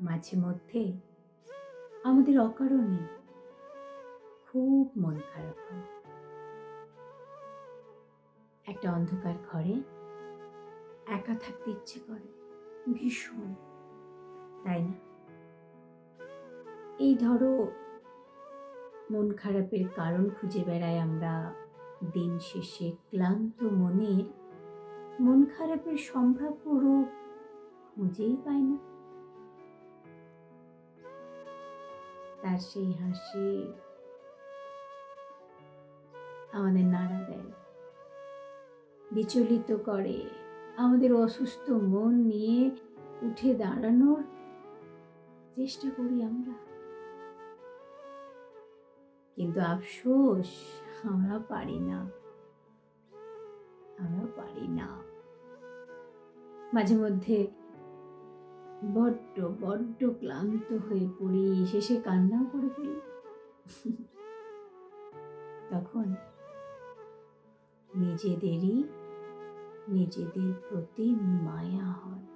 মাঝে মধ্যে আমাদের অকারণে খুব মন খারাপ হয়। একটা অন্ধকার ঘরে একা থাকতে ইচ্ছে করে, ভীষণ, তাই না? এই ধরো, মন খারাপের কারণ খুঁজে বেড়াই আমরা দিন শেষে ক্লান্ত মনের, মন খারাপের সম্ভাব্য রূপ খুঁজেই পাই না। তার সেই হাসি আমাদের নাড়া দেয়। বিচলিত করে আমাদের অসুস্থ মন নিয়ে উঠে দাঁড়ানোর চেষ্টা করি আমরা। কিন্তু আফসোস, আমরা পারি না। আমরা পারি না। মাঝে মধ্যে বড্ড বড্ড ক্লান্ত হয়ে পড়ি, শেষে কান্নাও করে ফেলি। তখন নিজেদেরই, নিজেদের প্রতি মায়া হয়।